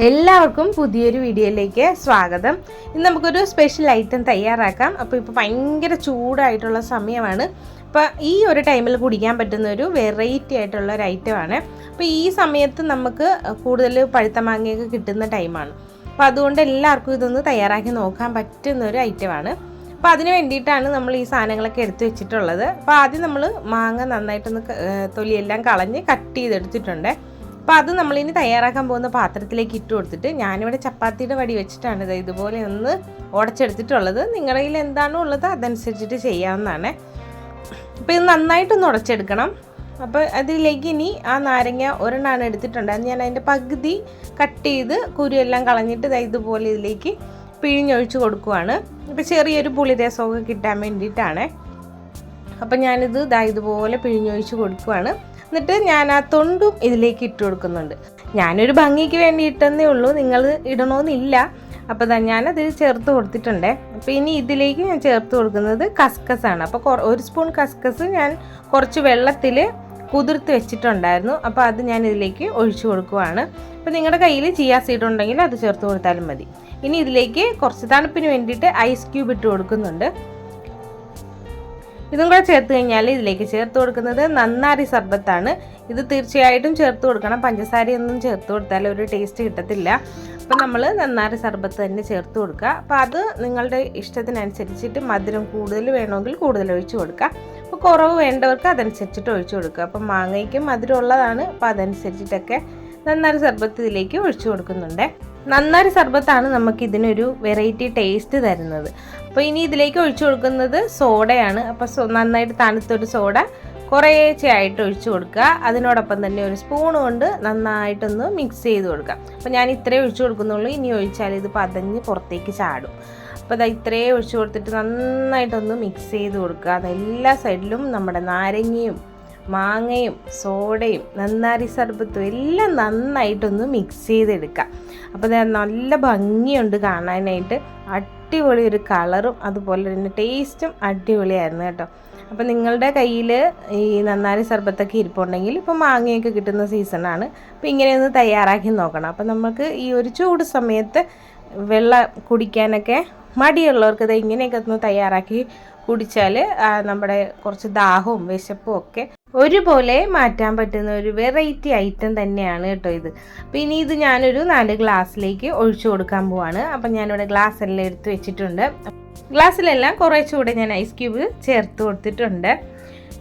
എല്ലാവർക്കും പുതിയൊരു വീഡിയോയിലേക്ക് സ്വാഗതം. ഇന്ന് നമുക്കൊരു സ്പെഷ്യൽ ഐറ്റം തയ്യാറാക്കാം. അപ്പോൾ ഇപ്പോൾ ഭയങ്കര ചൂടായിട്ടുള്ള സമയമാണ്. അപ്പോൾ ഈ ഒരു ടൈമിൽ കുടിക്കാൻ പറ്റുന്ന ഒരു വെറൈറ്റി ആയിട്ടുള്ള ഒരു ഐറ്റമാണ് അപ്പോൾ ഈ സമയത്ത് നമുക്ക് കൂടുതൽ പഴുത്ത മാങ്ങയൊക്കെ കിട്ടുന്ന ടൈമാണ് അപ്പോൾ അതുകൊണ്ട് എല്ലാവർക്കും ഇതൊന്ന് തയ്യാറാക്കി നോക്കാൻ പറ്റുന്ന ഒരു ഐറ്റമാണ് അപ്പോൾ അതിന് വേണ്ടിയിട്ടാണ് നമ്മൾ ഈ സാധനങ്ങളൊക്കെ എടുത്തു വെച്ചിട്ടുള്ളത്. അപ്പോൾ ആദ്യം നമ്മൾ മാങ്ങ നന്നായിട്ടൊന്ന് തൊലിയെല്ലാം കളഞ്ഞ് കട്ട് ചെയ്തെടുത്തിട്ടുണ്ട്. അപ്പോൾ അത് നമ്മളിനി തയ്യാറാക്കാൻ പോകുന്ന പാത്രത്തിലേക്ക് ഇട്ട് കൊടുത്തിട്ട് ഞാനിവിടെ ചപ്പാത്തിയുടെ വടി വെച്ചിട്ടാണ് ഇത് ഇതുപോലെ ഒന്ന് ഉടച്ചെടുത്തിട്ടുള്ളത്. നിങ്ങളുടെ കയ്യിൽ എന്താണോ ഉള്ളത് അതനുസരിച്ചിട്ട് ചെയ്യാവുന്നതാണ്. അപ്പോൾ ഇത് നന്നായിട്ടൊന്ന് ഉടച്ചെടുക്കണം. അപ്പോൾ അതിലേക്ക് ഇനി ആ നാരങ്ങ ഒരെണ്ണമാണ് എടുത്തിട്ടുണ്ട്. അത് ഞാൻ അതിന്റെ പകുതി കട്ട് ചെയ്ത് കുരുവെല്ലാം കളഞ്ഞിട്ട് ദാ ഇതുപോലെ ഇതിലേക്ക് പിഴിഞ്ഞൊഴിച്ച് കൊടുക്കുവാണ്. ഇപ്പോൾ ചെറിയൊരു പുളിരസമൊക്കെ കിട്ടാൻ വേണ്ടിയിട്ടാണ്. അപ്പം ഞാനിത് ദാ ഇതുപോലെ പിഴിഞ്ഞൊഴിച്ച് കൊടുക്കുവാണ്. എന്നിട്ട് ഞാൻ ആ തൊണ്ടും ഇതിലേക്ക് ഇട്ട് കൊടുക്കുന്നുണ്ട്. ഞാനൊരു ഭംഗിക്ക് വേണ്ടി ഇട്ടെന്നേ ഉള്ളൂ നിങ്ങൾ ഇടണമെന്നില്ല അപ്പോൾ തന്നെ ഞാനത് ചേർത്ത് കൊടുത്തിട്ടുണ്ട്. അപ്പോൾ ഇനി ഇതിലേക്ക് ഞാൻ ചേർത്ത് കൊടുക്കുന്നത് കസ്കസ് ആണ് അപ്പോൾ ഒരു സ്പൂൺ കസ്കസ് ഞാൻ കുറച്ച് വെള്ളത്തിൽ കുതിർത്ത് വെച്ചിട്ടുണ്ടായിരുന്നു. അപ്പോൾ അത് ഞാൻ ഇതിലേക്ക് ഒഴിച്ചു കൊടുക്കുവാണ്. അപ്പോൾ നിങ്ങളുടെ കയ്യിൽ ചിയാ സീഡ് ഉണ്ടെങ്കിൽ അത് ചേർത്ത് കൊടുത്താലും മതി. ഇനി ഇതിലേക്ക് കുറച്ച് തണുപ്പിന് വേണ്ടിയിട്ട് ഐസ് ക്യൂബ് ഇട്ട് കൊടുക്കുന്നുണ്ട്. ഇതും കൂടെ ചേർത്ത് കഴിഞ്ഞാൽ ഇതിലേക്ക് ചേർത്ത് കൊടുക്കുന്നത് നന്നാരി സർബത്താണ്. ഇത് തീർച്ചയായിട്ടും ചേർത്ത് കൊടുക്കണം. പഞ്ചസാരയൊന്നും ചേർത്ത് കൊടുത്താൽ ഒരു ടേസ്റ്റ് കിട്ടത്തില്ല. അപ്പം നമ്മൾ നന്നാരി സർബത്ത് തന്നെ ചേർത്ത് കൊടുക്കുക. അപ്പോൾ അത് നിങ്ങളുടെ ഇഷ്ടത്തിനനുസരിച്ചിട്ട് മധുരം കൂടുതൽ വേണമെങ്കിൽ കൂടുതൽ ഒഴിച്ചു കൊടുക്കുക. അപ്പോൾ കുറവ് വേണ്ടവർക്ക് അതനുസരിച്ചിട്ട് ഒഴിച്ചു കൊടുക്കുക. അപ്പം മാങ്ങയ്ക്കും മധുരം ഉള്ളതാണ്. അപ്പോൾ അതനുസരിച്ചിട്ടൊക്കെ നന്നാരി സർബത്ത് ഇതിലേക്ക് ഒഴിച്ചു കൊടുക്കുന്നുണ്ട്. നന്നാരി സർബത്താണ് നമുക്ക് ഇതിനൊരു വെറൈറ്റി ടേസ്റ്റ് തരുന്നത്. അപ്പോൾ ഇനി ഇതിലേക്ക് ഒഴിച്ചു കൊടുക്കുന്നത് സോഡയാണ്. അപ്പോൾ നന്നായിട്ട് തണുത്തൊരു സോഡ കുറേച്ചയായിട്ട് ഒഴിച്ചു കൊടുക്കുക. അതിനോടൊപ്പം തന്നെ ഒരു സ്പൂൺ കൊണ്ട് നന്നായിട്ടൊന്ന് മിക്സ് ചെയ്ത് കൊടുക്കുക. അപ്പോൾ ഞാൻ ഇത്രേ ഒഴിച്ചു കൊടുക്കുന്നുള്ളൂ. ഇനി ഒഴിച്ചാൽ ഇത് പതഞ്ഞ് പുറത്തേക്ക് ചാടും. അപ്പോൾ ഇതാ ഇത്രേ ഒഴിച്ചു കൊടുത്തിട്ട് നന്നായിട്ടൊന്ന് മിക്സ് ചെയ്ത് കൊടുക്കുക. അതെല്ലാ സൈഡിലും നമ്മുടെ നാരങ്ങയും മാങ്ങയും സോഡയും നന്നാരി സർബത്തും എല്ലാം നന്നായിട്ടൊന്ന് മിക്സ് ചെയ്തെടുക്കുക അപ്പോൾ നല്ല ഭംഗിയുണ്ട് കാണാനായിട്ട്. അടിപൊളി ഒരു കളറും അതുപോലെ തന്നെ ടേസ്റ്റും അടിപൊളിയായിരുന്നു കേട്ടോ. അപ്പോൾ നിങ്ങളുടെ കയ്യിൽ ഈ നന്നാരി സർബത്തൊക്കെ ഇരിപ്പുണ്ടെങ്കിൽ ഇപ്പോൾ മാങ്ങയൊക്കെ കിട്ടുന്ന സീസണാണ് അപ്പോൾ ഇങ്ങനെയൊന്ന് തയ്യാറാക്കി നോക്കണം. അപ്പോൾ നമുക്ക് ഈ ഒരു ചൂട് സമയത്ത് വെള്ളം കുടിക്കാനൊക്കെ മടിയുള്ളവർക്ക് ഇത് ഇങ്ങനെയൊക്കെ ഒന്ന് തയ്യാറാക്കി കുടിച്ചാൽ നമ്മുടെ കുറച്ച് ദാഹവും വിശപ്പും ഒക്കെ ഒരുപോലെ മാറ്റാൻ പറ്റുന്ന ഒരു വെറൈറ്റി ഐറ്റം തന്നെയാണ് കേട്ടോ ഇത്. പിന്നെ ഇനി ഇത് ഞാനൊരു നാല് ഗ്ലാസ്സിലേക്ക് ഒഴിച്ചു കൊടുക്കാൻ പോവാണ്. അപ്പം ഞാനിവിടെ ഗ്ലാസ് എല്ലാം എടുത്ത് വെച്ചിട്ടുണ്ട്. ഗ്ലാസ്സിലെല്ലാം കുറേച്ചുകൂടെ ഞാൻ ഐസ് ക്യൂബ് ചേർത്ത് കൊടുത്തിട്ടുണ്ട്.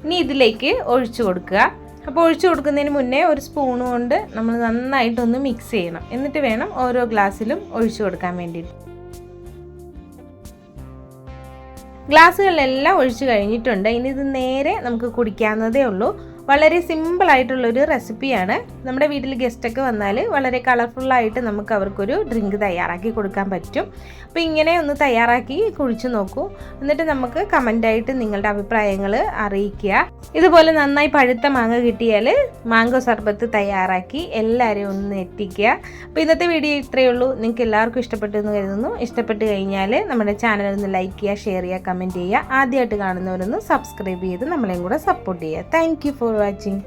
ഇനി ഇതിലേക്ക് ഒഴിച്ചു കൊടുക്കുക. അപ്പോൾ ഒഴിച്ചു കൊടുക്കുന്നതിന് മുന്നേ ഒരു സ്പൂൺ കൊണ്ട് നമ്മൾ നന്നായിട്ടൊന്ന് മിക്സ് ചെയ്യണം. എന്നിട്ട് വേണം ഓരോ ഗ്ലാസ്സിലും ഒഴിച്ചു കൊടുക്കാൻ വേണ്ടിയിട്ട്. ഗ്ലാസ്സുകളിലെല്ലാം ഒഴിച്ചു കഴിഞ്ഞിട്ടുണ്ട്. ഇനി ഇത് നേരെ നമുക്ക് കുടിക്കാവുന്നതേ ഉള്ളൂ. വളരെ സിമ്പിൾ ആയിട്ടുള്ളൊരു റെസിപ്പിയാണ് നമ്മുടെ വീട്ടിൽ ഗസ്റ്റൊക്കെ വന്നാൽ വളരെ കളർഫുള്ളായിട്ട് നമുക്ക് അവർക്കൊരു ഡ്രിങ്ക് തയ്യാറാക്കി കൊടുക്കാൻ പറ്റും. അപ്പോൾ ഇങ്ങനെ ഒന്ന് തയ്യാറാക്കി കുഴിച്ചു നോക്കൂ. എന്നിട്ട് നമുക്ക് കമന്റായിട്ട് നിങ്ങളുടെ അഭിപ്രായങ്ങൾ അറിയിക്കുക. ഇതുപോലെ നന്നായി പഴുത്ത മാങ്ങ കിട്ടിയാൽ മാങ്കോ സർബത്ത് തയ്യാറാക്കി എല്ലാവരെയും ഒന്ന് എത്തിക്കുക അപ്പോൾ ഇന്നത്തെ വീഡിയോ ഇത്രയേ ഉള്ളൂ. നിങ്ങൾക്ക് എല്ലാവർക്കും ഇഷ്ടപ്പെട്ടു എന്ന് കരുതുന്നു. ഇഷ്ടപ്പെട്ട് കഴിഞ്ഞാൽ നമ്മുടെ ചാനൽ ഒന്ന് ലൈക്ക് ചെയ്യുക ഷെയർ ചെയ്യുക കമന്റ് ചെയ്യുക. ആദ്യമായിട്ട് കാണുന്നവരൊന്ന് സബ്സ്ക്രൈബ് ചെയ്ത് നമ്മളെയും കൂടെ സപ്പോർട്ട് ചെയ്യുക. Thank for watching.